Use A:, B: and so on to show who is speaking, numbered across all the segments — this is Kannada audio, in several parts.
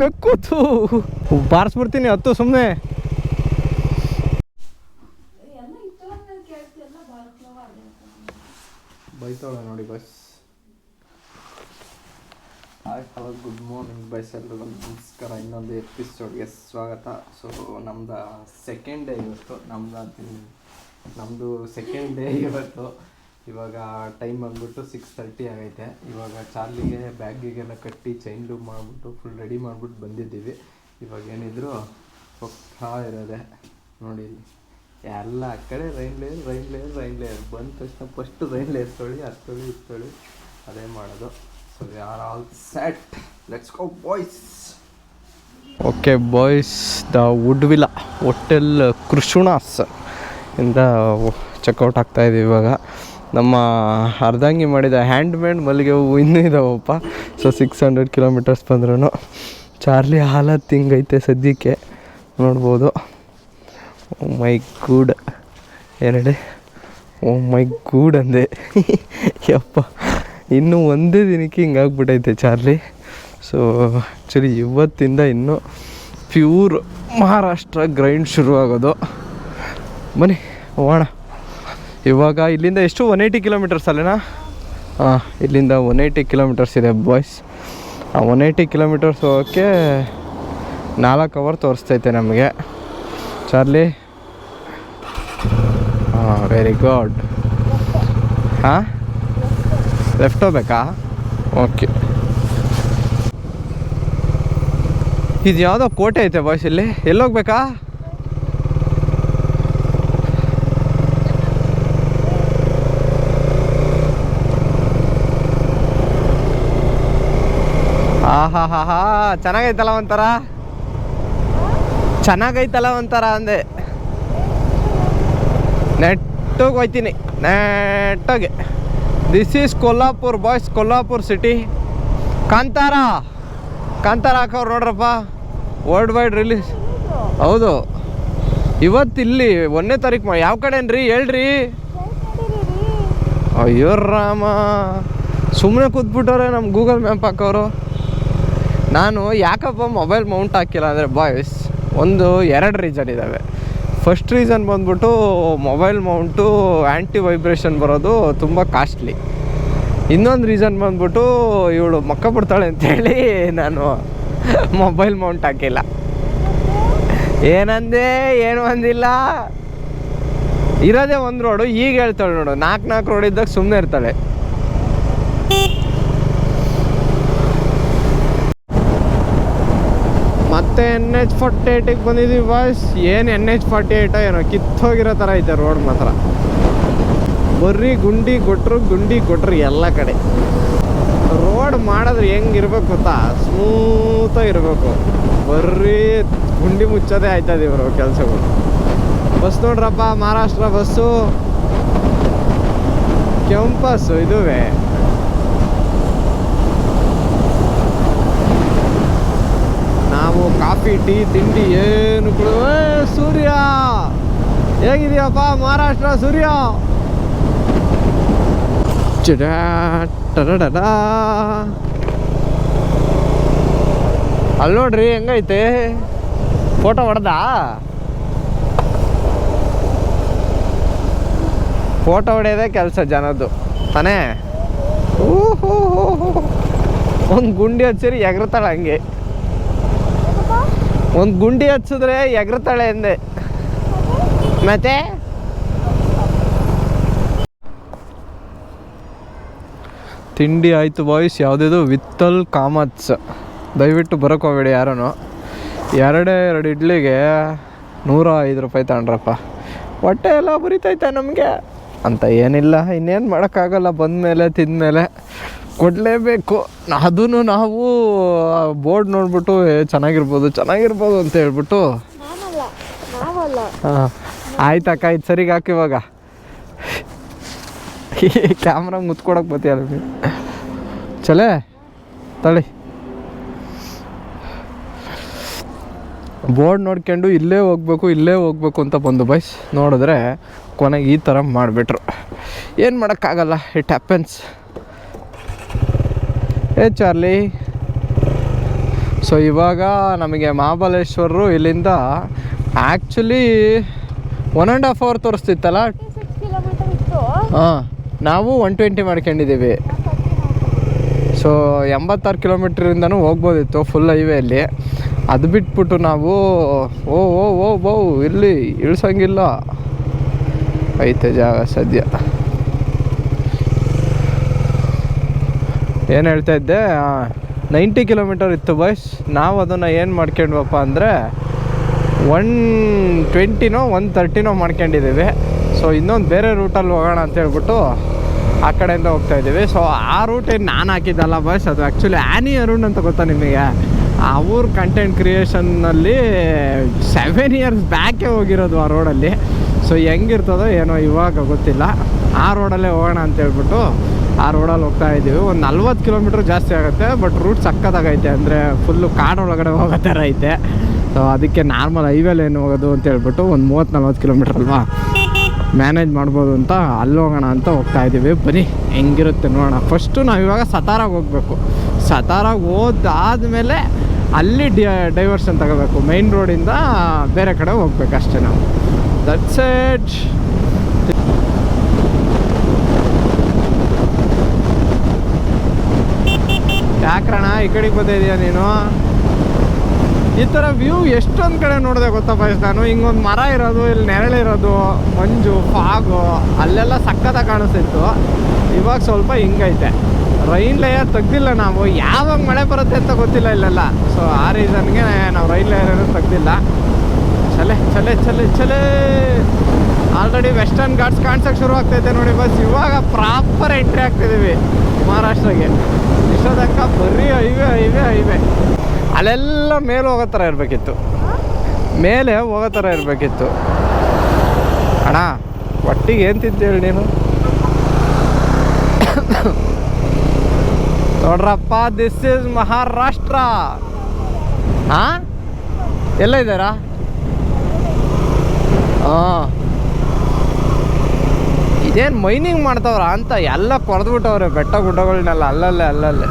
A: ಬೆಕ್ಕೂತು. ಬಾರಿಸ್ಬಿಡ್ತೀನಿ, ಹತ್ತು ಸುಮ್ಮನೆ ಬೈತಾಳೆ ನೋಡಿ ಬಸ್ ಹಾಯ್ ಹಲೋ ಗುಡ್ ಮಾರ್ನಿಂಗ್ ಬೈಸ್ ಎಲ್ಲರಿಗೂ ನಮಸ್ಕಾರ, ಇನ್ನೊಂದು ಎಪಿಸೋಡ್ಗೆ ಸ್ವಾಗತ. ಸೊ ನಮ್ದು ಸೆಕೆಂಡ್ ಡೇ ಇವತ್ತು. ನಮ್ದು ನಮ್ಮದು ಸೆಕೆಂಡ್ ಡೇ ಇವತ್ತು. ಇವಾಗ ಟೈಮ್ ಬಂದ್ಬಿಟ್ಟು ಸಿಕ್ಸ್ ತರ್ಟಿ ಆಗೈತೆ. ಇವಾಗ ಚಾರ್ಲಿಗೆ, ಬ್ಯಾಗಿಗೆಲ್ಲ ಕಟ್ಟಿ ಚೈನ್ ಲೂಪ್ ಮಾಡಿಬಿಟ್ಟು ಫುಲ್ ರೆಡಿ ಮಾಡಿಬಿಟ್ಟು ಬಂದಿದ್ದೀವಿ. ಇವಾಗ ಏನಿದ್ರು ಹೋಗ್ತಾ ಇರೋದೆ. ನೋಡಿ, ಎಲ್ಲ ಆ ಕಡೆ rain layer rain layer rain layer ಬಂದ ತಕ್ಷಣ ಫಸ್ಟ್ ರೈನ್ ಲೇಯರ್ ತೊಳಿ ಹತ್ತೊಳಿ ಇತ್ತೊಳಿ ಅದೇ ಮಾಡೋದು. So we are all set let's go boys okay boys the Wood Villa hotel ಕೃಷುಣಾಸ್ ಇಂದ ಚೆಕ್ಔಟ್ ಆಗ್ತಾಯಿದ್ದೀವಿ ಇವಾಗ. ನಮ್ಮ ಅರ್ಧಂಗಿ ಮಾಡಿದ ಹ್ಯಾಂಡ್ ಮೇಡ್ ಮಲ್ಲಿಗೆ ಹೂವು ಇನ್ನೂ ಇದಾವಪ್ಪ. ಸೊ ಸಿಕ್ಸ್ ಹಂಡ್ರೆಡ್ ಕಿಲೋಮೀಟರ್ಸ್ ಬಂದ್ರೂ ಚಾರ್ಲಿ ಹಾಲ ಹಿಂಗೈತೆ ಸದ್ಯಕ್ಕೆ. ನೋಡ್ಬೋದು. ಓ ಮೈ ಗೂಡ್ ಎರಡೇ. ಓ ಮೈ ಗೂಡ್ ಅಂದೆ. ಯಪ್ಪ. ಇನ್ನೂ ಒಂದೇ ದಿನಕ್ಕೆ ಹಿಂಗಾಗ್ಬಿಟ್ಟೈತೆ ಚಾರ್ಲಿ. ಸೊ ಆ್ಯಕ್ಚುಲಿ ಇವತ್ತಿಂದ ಇನ್ನೂ ಪ್ಯೂರ್ ಮಹಾರಾಷ್ಟ್ರ ಗ್ರೈಂಡ್ ಶುರುವಾಗೋದು. ಬನ್ನಿ, ಹೋಗೋಣ. ಇವಾಗ ಇಲ್ಲಿಂದ ಎಷ್ಟು? ಒನ್ ಏಯ್ಟಿ ಕಿಲೋಮೀಟರ್ಸ್ ಅಲ್ಲೇನಾ? ಹಾಂ ಇಲ್ಲಿಂದ ಒನ್ ಏಯ್ಟಿ ಕಿಲೋಮೀಟರ್ಸ್ ಇದೆ ಬಾಯ್ಸ್ ಆ ಒನ್ ಏಯ್ಟಿ ಕಿಲೋಮೀಟರ್ಸ್ ಹೋಗೋಕ್ಕೆ ನಾಲ್ಕು ಅವರ್ ತೋರಿಸ್ತೈತೆ ನಮಗೆ. ಚಾರ್ಲಿ? ಹಾಂ ವೆರಿ ಗುಡ್ ಹಾಂ ಲೆಫ್ಟ್ ಹೋಗ್ಬೇಕಾ? ಓಕೆ ಇದು ಯಾವುದೋ ಕೋಟೆ ಐತೆ ಬಾಯ್ಸ್ ಇಲ್ಲಿ. ಎಲ್ಲೋಗ್ಬೇಕಾ ಆಹಾ ಹಾ ಹಾ ಚೆನ್ನಾಗೈತಲ್ಲ ಒಂಥರ? ಚೆನ್ನಾಗೈತಲ್ಲ ಒಂಥರ ಅಂದೆ. ನೆಟ್ಟೋಗಿ ಹೋಯ್ತೀನಿ, ನೆಟ್ಟೋಗಿ. This is Kolhapur boys Kolhapur city Kantara Kantara ಹಾಕೋರು ನೋಡ್ರಪ್ಪ. ವರ್ಲ್ಡ್ ವೈಡ್ ರಿಲೀಸ್ ಹೌದು. ಇವತ್ತು ಇಲ್ಲಿ ಒಂದನೇ ತಾರೀಕು ಮಾಡಿ ಯಾವ ಕಡೆನ್ರಿ? ಹೇಳ್ರಿ. ಅಯ್ಯೋ ರಾಮ. ಸುಮ್ಮನೆ ಕೂತ್ಬಿಟ್ಟವ್ರೆ ನಮ್ಮ ಗೂಗಲ್ ಮ್ಯಾಪ್ ಹಾಕೋರು. ನಾನು ಯಾಕಪ್ಪ ಮೊಬೈಲ್ ಮೌಂಟ್ ಹಾಕಿಲ್ಲ ಅಂದರೆ ಬಾಯ್ಸ್ ಒಂದು ಎರಡು ರೀಸನ್ ಇದ್ದಾವೆ ಫಸ್ಟ್ ರೀಸನ್ ಬಂದ್ಬಿಟ್ಟು ಮೊಬೈಲ್ ಮೌಂಟು ಆ್ಯಂಟಿ ವೈಬ್ರೇಷನ್ ಬರೋದು ತುಂಬ ಕಾಸ್ಟ್ಲಿ ಇನ್ನೊಂದು ರೀಸನ್ ಬಂದ್ಬಿಟ್ಟು ಇವಳು ಮಕ್ಕ ಬಿಡ್ತಾಳೆ ಅಂತೇಳಿ ನಾನು ಮೊಬೈಲ್ ಮೌಂಟ್ ಹಾಕಿಲ್ಲ. ಏನಂದೆ, ಏನು ಅಂದಿಲ್ಲ. ಇರೋದೇ ಒಂದು ರೋಡು ಈಗ ಹೇಳ್ತಾಳೆ ನೋಡು ನಾಲ್ಕು ನಾಲ್ಕು ರೋಡ್ ಇದ್ದಾಗ ಸುಮ್ಮನೆ ಇರ್ತಾಳೆ. ಮತ್ತೆ ಎನ್ ಎಚ್ ಫಾರ್ಟಿ ಏಯ್ಟಿಗೆ ಬಂದಿದ್ದೀವಿ ಬಾಯ್ಸ್ ಏನು ಎನ್ ಎಚ್ ಫಾರ್ಟಿ ಏಯ್ಟೋ ಏನೋ ಕಿತ್ತೋಗಿರೋ ಥರ ಐತೆ ರೋಡ್ ಮಾತ್ರ. ಬರ್ರಿ ಗುಂಡಿ ಕೊಟ್ಟರು ಗುಂಡಿ ಕೊಟ್ಟರು ಎಲ್ಲ ಕಡೆ. ರೋಡ್ ಮಾಡಿದ್ರೆ ಹೆಂಗಿರ್ಬೇಕು ಗೊತ್ತಾ? ಸ್ಮೂತಾಗಿರ್ಬೇಕು ಬರ್ರಿ ಗುಂಡಿ ಮುಚ್ಚೋದೇ ಆಯ್ತದೆ ಇವರು ಕೆಲಸಗಳು. ಬಸ್ ನೋಡ್ರಪ್ಪ ಮಹಾರಾಷ್ಟ್ರ ಬಸ್ಸು ಕೆಂಪಸ್ಸು ಇದುವೇ. ನಾವು ಕಾಫಿ, ಟೀ, ತಿಂಡಿ, ಏನು ಕೂಡ ಸೂರ್ಯ! ಹೇಗಿದೆಯಪ್ಪ, ಮಹಾರಾಷ್ಟ್ರ ಸೂರ್ಯ. ಅಲ್ಲಿ ನೋಡ್ರಿ, ಹೆಂಗೈತೆ? ಫೋಟೋ ಹೊಡೆದ? ಫೋಟೋ ಹೊಡೆಯೋದೇ ಕೆಲಸ ಜನದ್ದು, ತಾನೇ? ಒಂದು ಗುಂಡಿ ಹಚ್ಚಿರಿ, ಎಗರ್ತಾಳೆ ಹಂಗೆ. ಒಂದು ಗುಂಡಿ ಹಚ್ಚಿದ್ರೆ ಎಗರ್ತಾಳೆ ಎಂದೆ. ಮತ್ತೆ? ತಿಂಡಿ ಆಯಿತು ಬಾಯ್ಸ್ ಯಾವುದಿದು? ವಿತ್ತಲ್ ಕಾಮತ್ಸ್. ದಯವಿಟ್ಟು ಬರೋಕೆ ಹೋಗ್ಬೇಡಿ ಯಾರೂ ಎರಡೇ ಎರಡು ಇಡ್ಲಿಗೆ ನೂರ ಐದು ರೂಪಾಯಿ ತಗೊಂಡ್ರಪ್ಪ. ಹೊಟ್ಟೆ ಎಲ್ಲ ಬರಿತೈತೆ ನಮಗೆ. ಅಂತ ಏನಿಲ್ಲ, ಇನ್ನೇನು ಮಾಡೋಕ್ಕಾಗಲ್ಲ, ಬಂದಮೇಲೆ, ತಿಂದಮೇಲೆ. ಕೊಡಲೇಬೇಕು. ಅದೂ ನಾವು ಬೋರ್ಡ್ ನೋಡ್ಬಿಟ್ಟು ಚೆನ್ನಾಗಿರ್ಬೋದು ಚೆನ್ನಾಗಿರ್ಬೋದು ಅಂತ ಹೇಳ್ಬಿಟ್ಟು. ಹಾಂ ಆಯ್ತು ಅಕ್ಕ ಆಯ್ತು ಸರಿಗೆ ಹಾಕಿ ಇವಾಗ. ಕ್ಯಾಮ್ರಾ ಮುತ್ಕೊಡಕ್ಕೆ ಬತ್ತೀಯಲ್ಲ ನೀವು ಚಲೇ ತಳಿ ಬೋರ್ಡ್ ನೋಡ್ಕೊಂಡು ಇಲ್ಲೇ ಹೋಗ್ಬೇಕು ಇಲ್ಲೇ ಹೋಗ್ಬೇಕು ಅಂತ ಬಂದು ಬೈಸ್ ನೋಡಿದ್ರೆ ಕೊನೆಗೆ ಈ ಥರ ಮಾಡಿಬಿಟ್ರು. ಏನು ಮಾಡೋಕ್ಕಾಗಲ್ಲ ಇಟ್ ಹ್ಯಾಪನ್ಸ್. ಏ ಚಾರ್ಲಿ. ಸೊ ಇವಾಗ ನಮಗೆ ಮಹಾಬಲೇಶ್ವರರು ಇಲ್ಲಿಂದ actually one and half hour ತೋರಿಸ್ತಿತ್ತಲ್ಲ? ಹಾಂ, ನಾವು ಒನ್ ಟ್ವೆಂಟಿ ಮಾಡ್ಕೊಂಡಿದ್ದೀವಿ. ಸೊ ಎಂಬತ್ತಾರು ಕಿಲೋಮೀಟ್ರಿಂದನೂ ಹೋಗ್ಬೋದಿತ್ತು ಫುಲ್ ಹೈವೇಲಿ ಅದು ಬಿಟ್ಬಿಟ್ಟು ನಾವು, ಓ ಓ ಓ ಬೋ ಇಲ್ಲಿ ಇಳಿಸಂಗಿಲ್ಲ. ಐತೆ ಜಾಗ ಸದ್ಯ. ಏನು ಹೇಳ್ತಾ ಇದ್ದೆ ನೈಂಟಿ ಕಿಲೋಮೀಟರ್ ಇತ್ತು ಬಾಯ್ಸ್ ನಾವು ಅದನ್ನು ಏನು ಮಾಡ್ಕೊಂಡ್ವಪ್ಪ ಅಂದರೆ ಒನ್ ಟ್ವೆಂಟಿನೋ ಒನ್ ತರ್ಟಿನೋ ಮಾಡ್ಕೊಂಡಿದ್ದೀವಿ ಸೊ ಇನ್ನೊಂದು ಬೇರೆ ರೂಟಲ್ಲಿ ಹೋಗೋಣ ಅಂತ ಹೇಳ್ಬಿಟ್ಟು ಆ ಕಡೆಯಿಂದ ಹೋಗ್ತಾ ಇದ್ದೀವಿ ಸೊ ಆ ರೂಟ್ ಏನು ನಾನು ಹಾಕಿದ್ದಲ್ಲ ಬಾಯ್ಸ್ ಅದು ಆ್ಯಕ್ಚುಲಿ ಆ್ಯನಿ ಅರುಣ್ ಅಂತ ಗೊತ್ತಾ ನಿಮಗೆ? ಅವ್ರ ಕಂಟೆಂಟ್ ಕ್ರಿಯೇಷನ್ನಲ್ಲಿ ಸೆವೆನ್ ಇಯರ್ಸ್ ಬ್ಯಾಕೇ ಹೋಗಿರೋದು ಆ ರೋಡಲ್ಲಿ ಸೊ ಹೆಂಗಿರ್ತದೋ ಏನೋ ಇವಾಗ ಗೊತ್ತಿಲ್ಲ. ಆ ರೋಡಲ್ಲೇ ಹೋಗೋಣ ಅಂತ ಹೇಳ್ಬಿಟ್ಟು ಆ ರೋಡಲ್ಲಿ ಹೋಗ್ತಾ ಇದ್ದೀವಿ. ಒಂದು ನಲ್ವತ್ತು ಕಿಲೋಮೀಟ್ರ್ ಜಾಸ್ತಿ ಆಗುತ್ತೆ ಬಟ್ ರೂಟ್ ಸಕ್ಕತ್ತಾಗೈತೆ ಅಂದರೆ ಫುಲ್ಲು ಕಾಡೊಳಗಡೆ ಹೋಗೋ ಥರ ಐತೆ. ಸೊ ಅದಕ್ಕೆ ನಾರ್ಮಲ್ ಹೈವೇಲಿ ಏನು ಹೋಗೋದು ಅಂತ ಹೇಳ್ಬಿಟ್ಟು ಒಂದು ಮೂವತ್ತು ನಲ್ವತ್ತು ಕಿಲೋಮೀಟ್ರ್ ಅಲ್ವಾ? ಮ್ಯಾನೇಜ್ ಮಾಡ್ಬೋದು ಅಂತ ಅಲ್ಲಿ ಹೋಗೋಣ ಅಂತ ಹೋಗ್ತಾ ಇದ್ದೀವಿ. ಬನ್ನಿ, ಹೆಂಗಿರುತ್ತೆ ನೋಡೋಣ. ಫಸ್ಟು ನಾವು ಇವಾಗ ಸತಾರಾಗ ಹೋಗಬೇಕು. ಸತಾರಾಗ ಹೋದಾದ್ಮೇಲೆ ಅಲ್ಲಿ ಡಿ ಡೈವರ್ಷನ್ ತಗೋಬೇಕು. ಮೈನ್ ರೋಡಿಂದ ಬೇರೆ ಕಡೆ ಹೋಗ್ಬೇಕು ಅಷ್ಟೇ ನಾವು. ದಟ್ಸ್ ಇಟ್ ಯಾಕ್ರಣ ಈ ಕಡೆಗೆ ಬಂದಿದೀಯ ನೀನು? ಈ ಥರ ವ್ಯೂ ಎಷ್ಟೊಂದು ಕಡೆ ನೋಡಿದೆ ಗೊತ್ತಾ ನಾನು? ಹಿಂಗೊಂದು ಮರ ಇರೋದು, ಇಲ್ಲಿ ನೆರಳಿರೋದು ಮಂಜು, ಫಾಗು, ಅಲ್ಲೆಲ್ಲ ಸಕ್ಕತ್ತ ಕಾಣಿಸ್ತಿತ್ತು. ಇವಾಗ ಸ್ವಲ್ಪ ಹಿಂಗೈತೆ. ರೈನ್ ಲೇಯರ್ ತೆಗ್ದಿಲ್ಲ ನಾವು. ಯಾವಾಗ ಮಳೆ ಬರುತ್ತೆ ಅಂತ ಗೊತ್ತಿಲ್ಲ ಇಲ್ಲೆಲ್ಲ. ಸೊ ಆ ರೀಸನ್ಗೆ ನಾವು ರೈನ್ ಲೇಯರ್ ಏನೂ ತೆಗ್ದಿಲ್ಲ. ಚಲೆ ಚಲೆ ಚಲೆ ಚಲೆ. ಆಲ್ರೆಡಿ ವೆಸ್ಟರ್ನ್ ಘಾಟ್ಸ್ ಕಾಣಿಸೋಕೆ ಶುರು ಆಗ್ತೈತೆ ನೋಡಿ ಬಸ್ ಇವಾಗ ಪ್ರಾಪರ್ ಎಂಟ್ರಿ ಆಗ್ತಿದ್ದೀವಿ ಮಹಾರಾಷ್ಟ್ರಗೆ ಇಷ್ಟೋದಕ್ಕ ಬರೀ ಹೈವೇ ಹೈವೇ ಹೈವೇ ಅಲ್ಲೆಲ್ಲ ಮೇಲೆ ಹೋಗೋ ಥರ ಇರಬೇಕಿತ್ತು. ಮೇಲೆ ಹೋಗೋ ಥರ ಇರಬೇಕಿತ್ತು. ಅಣ್ಣ, ಒಟ್ಟಿಗೆ ಏನು ತಿಂತೇಳಿ ನೀನು? ನೋಡ್ರಪ್ಪ ದಿಸ್ ಇಸ್ ಮಹಾರಾಷ್ಟ್ರ ಹಾಂ ಎಲ್ಲ ಇದ್ದಾರಾ? ಹಾಂ ಇದೇನು ಮೈನಿಂಗ್ ಮಾಡ್ತಾವ್ರ ಅಂತ ಎಲ್ಲ ಕೊರೆದ್ಬಿಟ್ಟವ್ರೆ, ಬೆಟ್ಟ ಗುಡ್ಡಗಳನ್ನೆಲ್ಲ ಅಲ್ಲಲ್ಲೇ ಅಲ್ಲಲ್ಲೇ.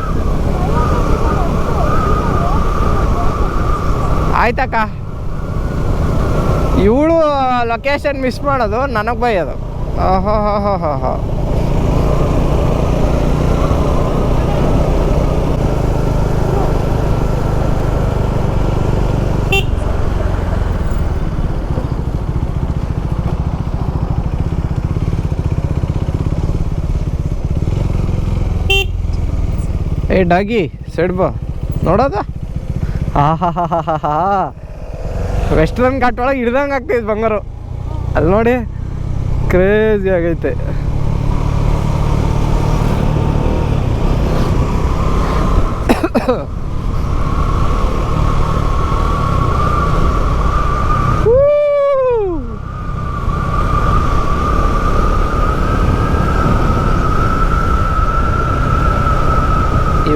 A: ಆಯ್ತಕ್ಕ. ಇವಳು ಲೊಕೇಶನ್ ಮಿಸ್ ಮಾಡೋದು, ನನಗೆ ಬೈಯೋದು. ಓಹೋ ಹೋ ಹೋ ಹೋ ಹೋ. ಏ, ಡಾಗಿ, ಸೈಡ್ ಬಾ. ನೋಡೋದ? ಆಹಾ ವೆಸ್ಟರ್ನ್ ಘಾಟ್ ಒಳಗೆ ಹಿಡ್ದಂಗೆ ಆಗ್ತೈತೆ ಬಂಗಾರು. ಅಲ್ಲಿ ನೋಡಿ. ಕ್ರೇಜಿ ಆಗೈತೆ.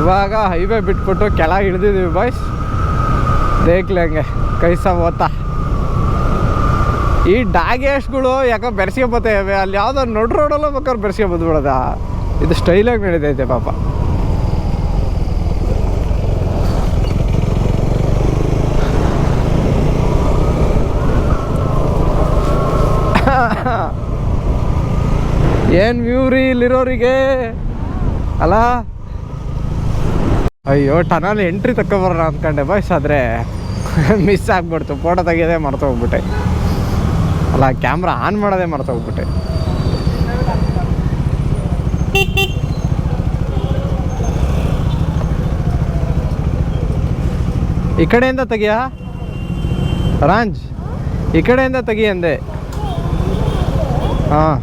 A: ಇವಾಗ ಹೈವೇ ಬಿಟ್ಬಿಟ್ಟು ಕೆಳಗೆ ಇಳಿದಿದ್ದೀವಿ ಬಾಯ್ಸ್ ದೇಕ್ಲೆ ಹಂಗೆ ಕೈಸ ಓದ್ತಾ ಈ ಡಾಗೇಶ್ಗಳು ಯಾಕೋ ಬೆರೆಸ್ಕೊಬತ್ತವೆ ಅಲ್ಲಿ ಯಾವುದೋ ನೋಡ್ ರೋಡಲ್ಲೂ ಬೇಕಾದ್ರೆ ಬೆರೆಸ್ಕೊ ಬಂದ್ಬಿಡೋದ ಇದು ಸ್ಟೈಲಾಗಿ ನಡೀತೈತೆ ಪಾಪ. ಏನು ವ್ಯೂ ರೀ ಇಲ್ಲಿರೋರಿಗೆ? ಅಲ್ಲ ಅಯ್ಯೋ ಟನಲ್ ಎಂಟ್ರಿ ತಗೊಬರೋಣ ಅಂದ್ಕೊಂಡೆ ಬಾಯ್ಸ್ ಆದರೆ ಮಿಸ್ ಆಗ್ಬಿಡ್ತು. ಫೋಟೋ ತೆಗಿಯೋದೇ ಮರ್ತೋಗ್ಬಿಟ್ಟೆ ಅಲ್ಲ ಕ್ಯಾಮ್ರಾ ಆನ್ ಮಾಡೋದೇ ಮರ್ತೋಗ್ಬಿಟ್ಟೆ ಈ ಕಡೆಯಿಂದ ತೆಗಿಯಾ? ರಾಂಜ್, ಈ ಕಡೆಯಿಂದ ತೆಗಿ ಅಂದೆ. ಹಾಂ.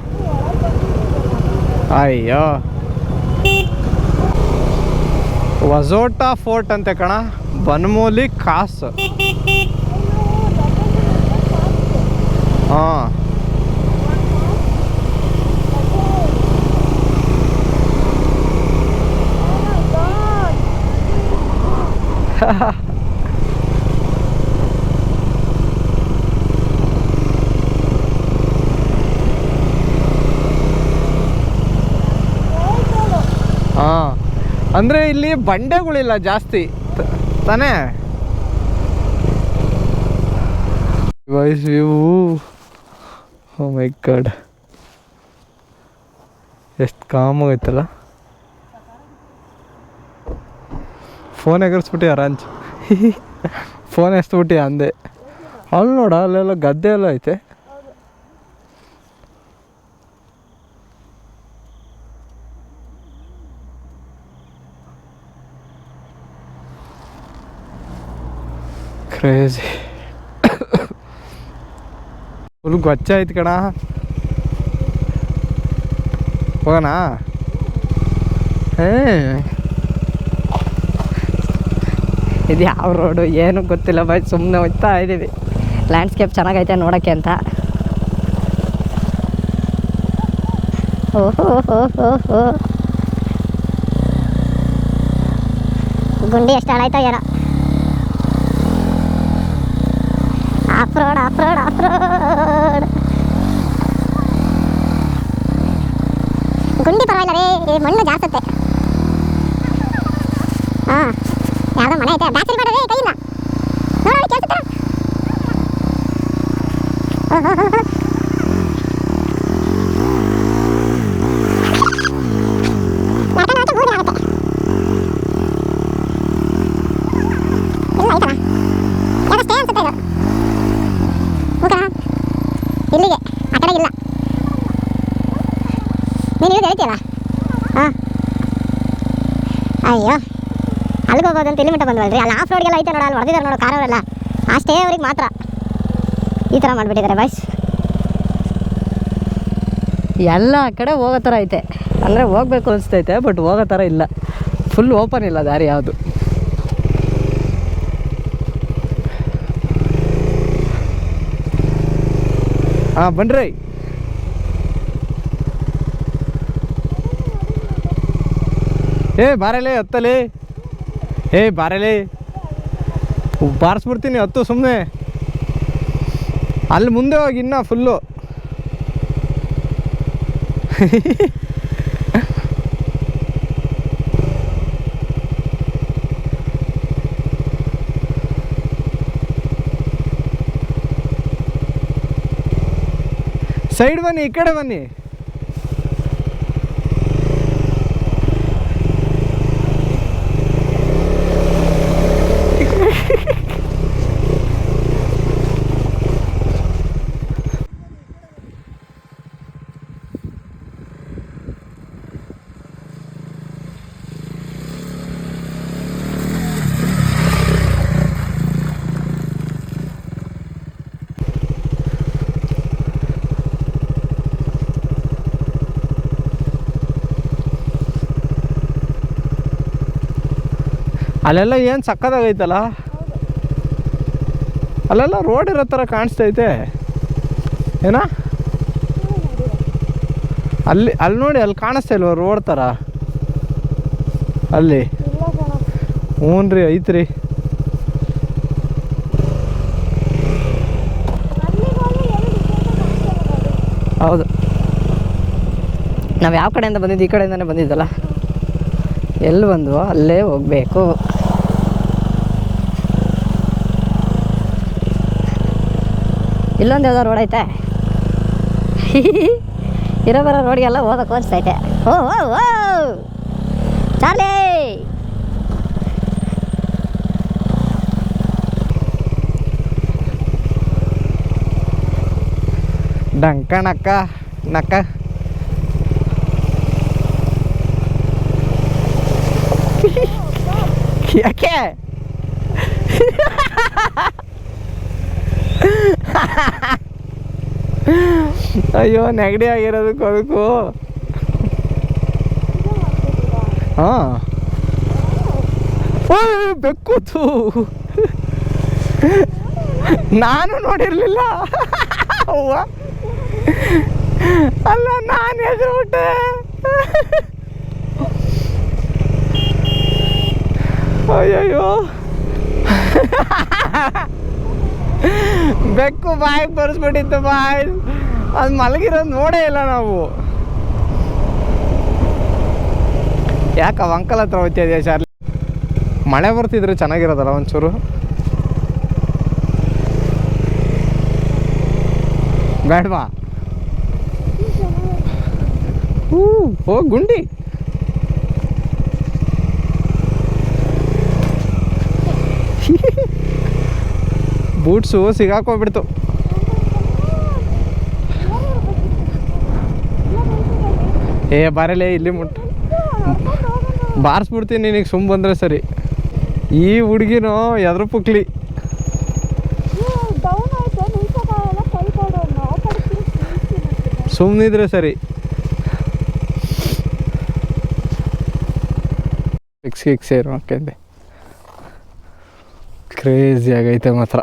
A: ಅಯ್ಯೋ. ವಜೋಟಾ ಫೋರ್ಟ್ ಅಂತೆ ಕಣ ಬನ್ಮೂಲಿ ಖಾಸ್. ಹಾಂ ಹಾಂ. ಅಂದ್ರೆ ಇಲ್ಲಿ ಬಂಡೆಗಳಿಲ್ಲ ಜಾಸ್ತಿ. ತಾನೇ? ವಾಯ್ಸ್ ವ್ಯೂ ಮೈ ಗಾಡ್ ಎಷ್ಟು ಫೋನ್ ಎಗರ್ಸ್ಬಿಟ್ಟಿ ಅರಾಂಚ್ ಫೋನ್ ಎಸ್ಬಿಟ್ಟಿ ಅಂದೆ. ಅಲ್ಲಿ ನೋಡ, ಅಲ್ಲೆಲ್ಲ ಗದ್ದೆ ಎಲ್ಲ ಐತೆ. ಕ್ರೇಜಿ ಫುಲ್ ಗೊಚ್ಚ ಐತಿ ಕಣ ಹೋಗೋಣ ಹೇ
B: ಇದು ಯಾವ ರೋಡು ಏನು ಗೊತ್ತಿಲ್ಲ, ಬೈ ಸುಮ್ಮನೆ ಹೋಗ್ತಾ ಇದ್ದೀವಿ ಲ್ಯಾಂಡ್ಸ್ಕೇಪ್ ಚೆನ್ನಾಗೈತೆ ನೋಡೋಕ್ಕೆ ಅಂತ. ಓಹೋ
C: ಗುಂಡಿ ಎಷ್ಟು ಹಾಳಾಯ್ತಾ ಏನೋ off road off road off road ಗುಂಡಿ ಪರವಾಗಿಲ್ಲ ರೀ ಈ ಮಣ್ಣು ಜಾಸ್ತಿ ಹಾಂ ಯಾವುದೋ ಮನೆ ಐತೆ ಬ್ಯಾಟ್ರಿ ಬೇಡ ರೀ ಕೈಯಿಂದ ನೋಡೋಣ ಕೇಳ್ಸುತ್ತಾ ನಡ್ಕೊಂಡು ಹೋಗ್ತಾ ಊರಿಗೆ ಆಗುತ್ತೆ ಇಲ್ಲ ಐತಲ್ಲ ಯಾಕೆ ಸ್ಟೇ ಅನ್ಸುತ್ತೆ ಇದು ಹೋಗಣ ಇಲ್ಲಿಗೆ ಆ ಕಡೆ ಇಲ್ಲ ನೀನು ಇಲ್ಲಿಗೆ ಹೇಳ್ತೀಯಲ್ಲ ಹಾಂ. ಅಯ್ಯೋ. ಅಲ್ಲಿಗೆ ಹೋಗೋದಂತ ಇಲ್ಲಿ ಮಟ್ಟ ಬಂದ್ವಲ್ರಿ? ಅಲ್ಲಿ ಆಫ್ ರೋಡ್ಗೆಲ್ಲ ಐತೆ ನೋಡ, ಅಲ್ಲಿ ಹೊಡೆದಿದ್ದಾರೆ ನೋಡೋ ಕಾರವರೆಲ್ಲ ಅಷ್ಟೇ ಅವ್ರಿಗೆ ಮಾತ್ರ. ಈ ಥರ ಮಾಡಿಬಿಟ್ಟಿದ್ದಾರೆ ಬಾಯ್ಸ್
B: ಎಲ್ಲ ಕಡೆ ಹೋಗೋ ಥರ ಐತೆ.
A: ಅಂದರೆ ಹೋಗ್ಬೇಕು ಅನಿಸ್ತೈತೆ ಬಟ್ ಹೋಗೋ ಥರ ಇಲ್ಲ. ಫುಲ್ ಓಪನ್ ಇಲ್ಲ ದಾರಿ ಯಾವುದು. ಹಾಂ, ಬನ್ರಿ. ಏ, ಬಾರಲೇ, ಹತ್ತಲೇ. ಏ, ಬಾರಲೇ. ಬಾರಿಸ್ಬಿಡ್ತೀನಿ, ಹತ್ತು ಸುಮ್ಮನೆ ಅಲ್ಲಿ ಮುಂದೆ ಹೋಗಿ ಇನ್ನೂ ಫುಲ್ಲು. ಸೈಡ್ ಬನ್ನಿ, ಈ ಕಡೆ ಬನ್ನಿ. ಅಲ್ಲೆಲ್ಲ ಏನು ಸಕ್ಕದಾಗೈತಲ್ಲ? ಅಲ್ಲೆಲ್ಲ ರೋಡ್ ಇರೋ ಥರ ಕಾಣಿಸ್ತೈತೆ. ಏನ? ಅಲ್ಲಿ ಅಲ್ಲಿ ನೋಡಿ, ಅಲ್ಲಿ ಕಾಣಿಸ್ತಾ ಇಲ್ವ ರೋಡ್ ಥರ ಅಲ್ಲಿ. ಹ್ಞೂ ರೀ ಐತ್ರಿ.
B: ಹೌದು. ನಾವು ಯಾವ ಕಡೆಯಿಂದ ಬಂದಿದ್ದು, ಈ ಕಡೆಯಿಂದನೇ ಬಂದಿದ್ದಲ್ಲ? ಎಲ್ಲಿ ಬಂದವೋ, ಅಲ್ಲೇ ಹೋಗಬೇಕು. ಇಲ್ಲೊಂದು ಯಾವುದೋ ರೋಡ್ ಐತೆ. ಇರೋ ಬರೋ ರೋಡ್ಗೆಲ್ಲ ಹೋಗಕ್ಕೆ ಓದಿಸ್ತೈತೆ ಓ ಓ ಓ. ಚಾರ್ಲಿ!
A: ಡಂಕ ನಕ್ಕ ನಕ್ಕ. ಯಾಕೆ? ಅಯ್ಯೋ ನೆಗಡಿ ಆಗಿರೋದಕ್ಕೂ ಅದಕ್ಕೂ. ಹಾಂ. ಬೆಕ್ಕೂತು. ನಾನು ನೋಡಿರಲಿಲ್ಲ. ಅಲ್ಲ ನಾನು ಎದುರುಬಿಟ್ಟೆ ಅಯ್ಯಯ್ಯೋ. ಬೆಕ್ಕು ಬಾಯಿ ಬರ್ಸ್ಬಿಟ್ಟಿತ್ತು ಬಾಯ್. ಅದು ಮಲಗಿರೋದು ನೋಡೇ ಇಲ್ಲ ನಾವು. ಯಾಕೆ ಅಂಕಲ್ ಹತ್ರ ಹೋಗ್ತಿದ್ಯಾ ಶಾರ್ಲಿ? ಮಳೆ ಬರ್ತಿದ್ರೆ ಚೆನ್ನಾಗಿರೋದಲ್ಲ ಒಂಚೂರು? ಬೇಡವಾ ಹ್ಞೂ ಓ ಗುಂಡಿ. ಬೂಟ್ಸು ಸಿಗಾಕೋಗ್ಬಿಡ್ತು ಏ, ಬರಲೇ, ಇಲ್ಲಿ ಮುಟ್. ಬಾರಿಸ್ಬಿಡ್ತೀನಿ ನಿನಗೆ ಸುಮ್ ಬಂದರೆ ಸರಿ. ಈ ಹುಡುಗಿನೂ ಎದ್ರ ಪುಕ್ಲಿ. ಸುಮ್ಮನಿದ್ರೆ ಸರಿ. ಫಿಕ್ಸ್ ಗಿಕ್ಸ್ ಇರು ಹಾಕಿದ್ದೆ ಕ್ರೇಜಿ ಆಗೈತೆ ಮಾತ್ರ.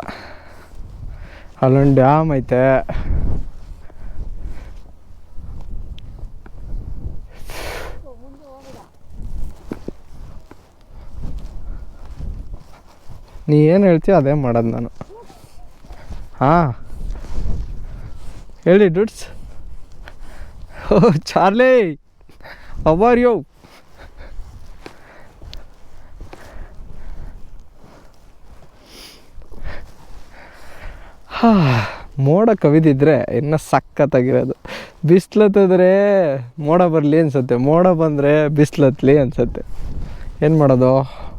A: ಅಲ್ಲೊಂದು ಡ್ಯಾಮ್ ಐತೆ. ನೀ ಏನು ಹೇಳ್ತೀಯ ಅದೇ ಮಾಡೋದು ನಾನು. ಹಾಂ. ಹೇಳಿ ಡುಡ್ಸ್. ಓ ಚಾರ್ಲಿ ಅವರ್ ಯೋ ಹಾ, ಮೋಡ ಕವಿದಿದ್ರೆ ಇನ್ನು ಸಖತ್ತಾಗಿರೋದು. ಬಿಸ್ಲತ್ತದ್ರೆ ಮೋಡ ಬರಲಿ ಅನ್ಸುತ್ತೆ. ಮೋಡ ಬಂದರೆ ಬಿಸ್ಲತ್ಲಿ ಅನ್ಸುತ್ತೆ. ಏನು ಮಾಡೋದು?